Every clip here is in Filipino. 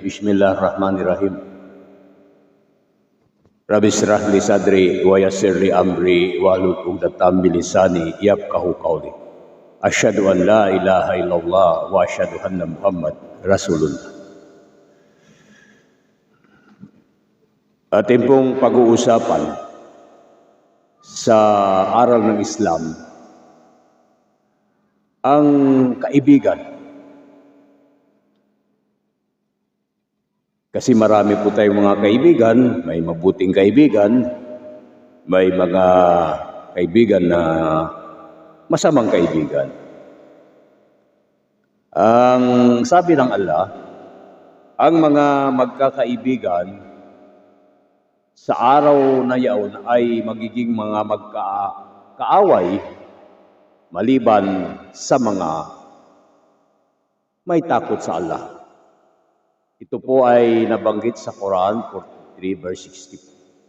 Bismillahirrahmanirrahim. Rabbi israh li sadri wa yassir li amri wahlul 'uqdatam min lisani yafqahu qawli. Asyhadu an la ilaha illallah wa asyhadu anna Muhammad Rasulullah. Ating pong pag-uusapan sa aral ng Islam ang kaibigan. Kasi marami po tayong mga kaibigan, may mabuting kaibigan, may mga kaibigan na masamang kaibigan. Ang sabi ng Allah, ang mga magkakaibigan sa araw na yaon ay magiging mga magkaaway maliban sa mga may takot sa Allah. Ito po ay nabanggit sa Quran 43 verse 67.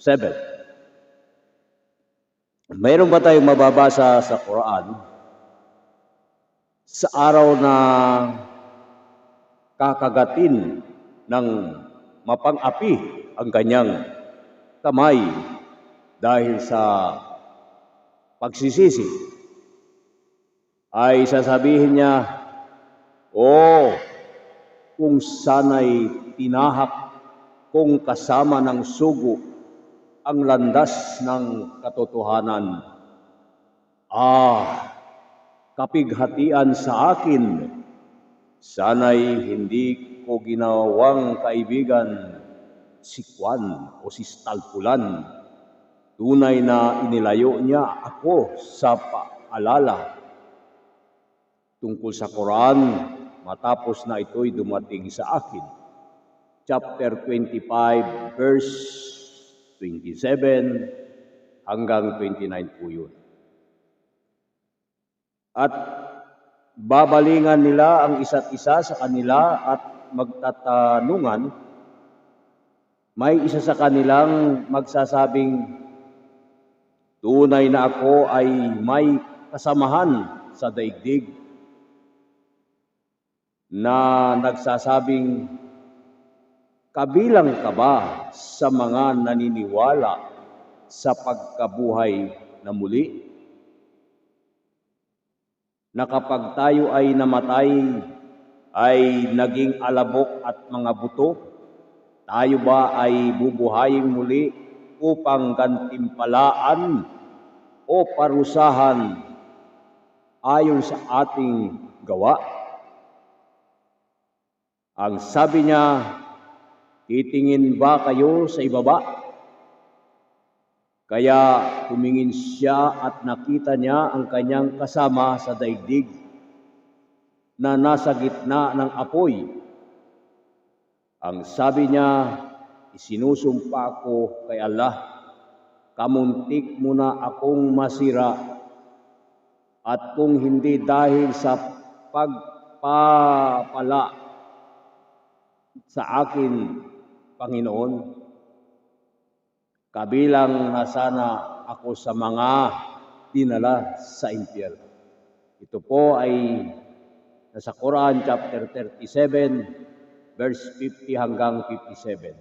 Mayroon ba tayong mababasa sa Quran sa araw na kakagatin ng mapang-api ang kanyang kamay dahil sa pagsisisi ay sasabihin niya, Oh, kung sana'y tinahak kung kasama ng sugo ang landas ng katotohanan. Ah, kapighatian sa akin, sana'y hindi ko ginawang kaibigan si Juan o si Stalpulan. Tunay na inilayo niya ako sa paalala tungkol sa Quran matapos na ito'y dumating sa akin. Chapter 25, verse 27 hanggang 29 po yun. At babalingan nila ang isa't isa sa kanila at magtatanungan, may isa sa kanilang magsasabing, tunay na ako ay may kasamahan sa daigdig na nagsasabing, kabilang ka ba sa mga naniniwala sa pagkabuhay na muli? Na kapag tayo ay namatay, ay naging alabok at mga buto, tayo ba ay bubuhayin muli upang gantimpalaan o parusahan ayon sa ating gawa? Ang sabi niya, titingin ba kayo sa ibaba? Kaya tumingin siya at nakita niya ang kanyang kasama sa daigdig na nasa gitna ng apoy. Ang sabi niya, isinusumpa ko kay Allah, kamuntik mo na akong masira at kung hindi dahil sa pagpapala sa akin, Panginoon. Kabilang na sana ako sa mga dinala sa impyerno. Ito po ay nasa Quran chapter 37 verse 50 hanggang 57.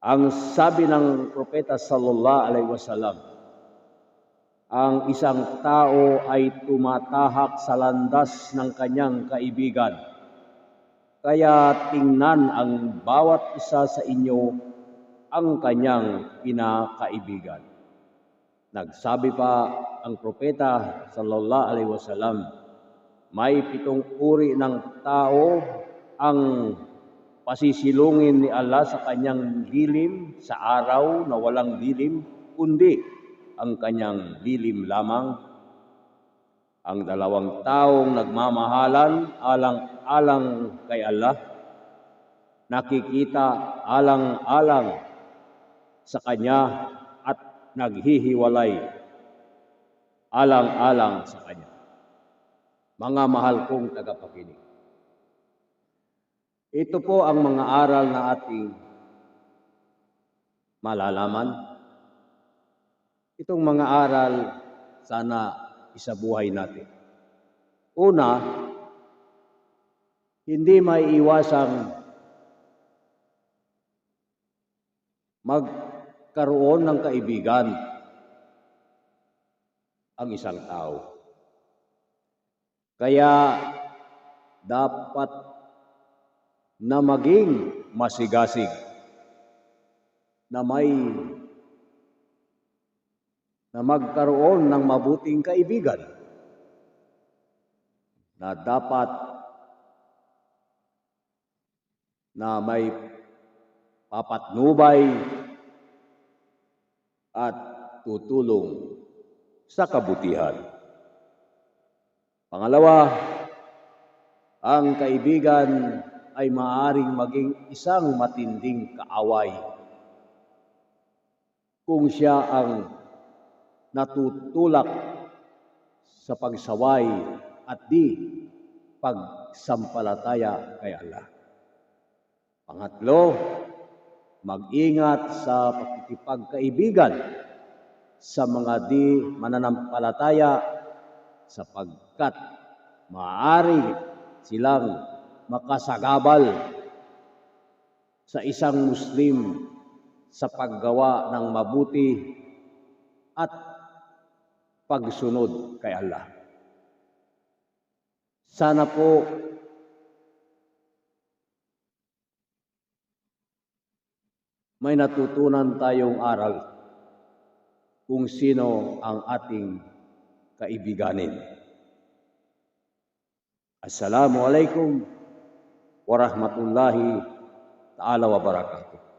Ang sabi ng propeta sallallahu alaihi wasallam, ang isang tao ay tumatahak sa landas ng kanyang kaibigan kaya tingnan ang bawat isa sa inyo ang kanyang pinakaibigan. Nagsabi pa ang propeta sallallahu alaihi wasallam, may pitong uri ng tao ang pasisilungin ni Allah sa kanyang dilim sa araw na walang dilim, kundi ang kanyang dilim lamang ang dalawang taong nagmamahalan alang-alang kay Allah, nakikita alang-alang sa Kanya at naghihiwalay alang-alang sa Kanya. Mga mahal kong tagapakinig. Ito po ang mga aral na ating malalaman. Itong mga aral sana sa buhay natin. Una, hindi may iwasang magkaroon ng kaibigan ang isang tao. Kaya dapat na maging masigasig na may na magkaroon ng mabuting kaibigan na dapat na may papatnubay at tutulong sa kabutihan. Pangalawa, ang kaibigan ay maaring maging isang matinding kaaway kung siya ang natutulak sa pagsaway at di pagsampalataya kay Allah. Pangatlo, mag-ingat sa pakikipagkaibigan sa mga di mananampalataya sapagkat maaari silang makasagabal sa isang Muslim sa paggawa ng mabuti at pagsunod kay Allah. Sana po may natutunan tayong aral kung sino ang ating kaibiganin. Assalamualaikum warahmatullahi ta'ala wabarakatuh.